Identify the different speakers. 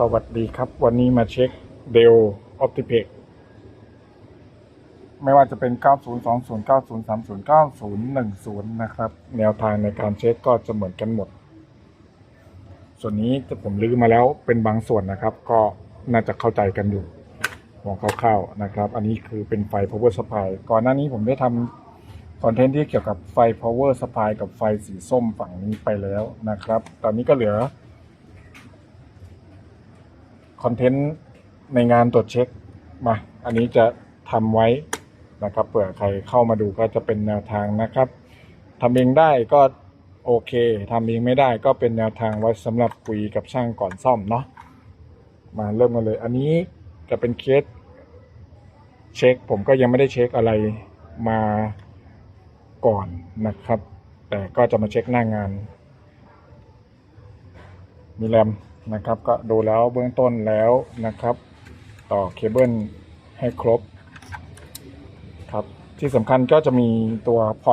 Speaker 1: สวัสดีครับ วันนี้มาเช็คเดลออ t ติเพกไม่ว่าจะเป็น 9020 9030 9010 นะครับ แนวทางในการเช็คก็จะเหมือนกันหมด ส่วนนี้จะผมลื้อมาแล้วเป็นบางส่วนนะครับ ก็น่าจะเข้าใจกันอยู่มองคร่าวๆนะครับ อันนี้คือเป็นไฟ power supply ก่อนหน้านี้ผมได้ทำคอนเทนต์ที่เกี่ยวกับไฟ power supply กับไฟสีส้มฝั่งนี้ไปแล้วนะครับ ตอนนี้ก็เหลือ คอนเทนต์ในงานตรวจเช็คมา อันนี้จะทำไว้นะครับเผื่อใครเข้ามาดูก็จะเป็นแนวทางนะครับทำเองได้ก็โอเคทำเองไม่ได้ก็เป็นแนวทางไว้สำหรับคุยกับช่างก่อนซ่อมเนาะมาเริ่มกันเลย อันนี้จะเป็นเคสเช็ค ผมก็ยังไม่ได้เช็คอะไรมาก่อนนะครับ แต่ก็จะมาเช็คหน้างาน มีแรม นะครับ ก็ดูแล้วเบื้องต้นแล้วนะครับ ต่อเคเบิลให้ครบครับที่สำคัญก็จะมีตัวพอ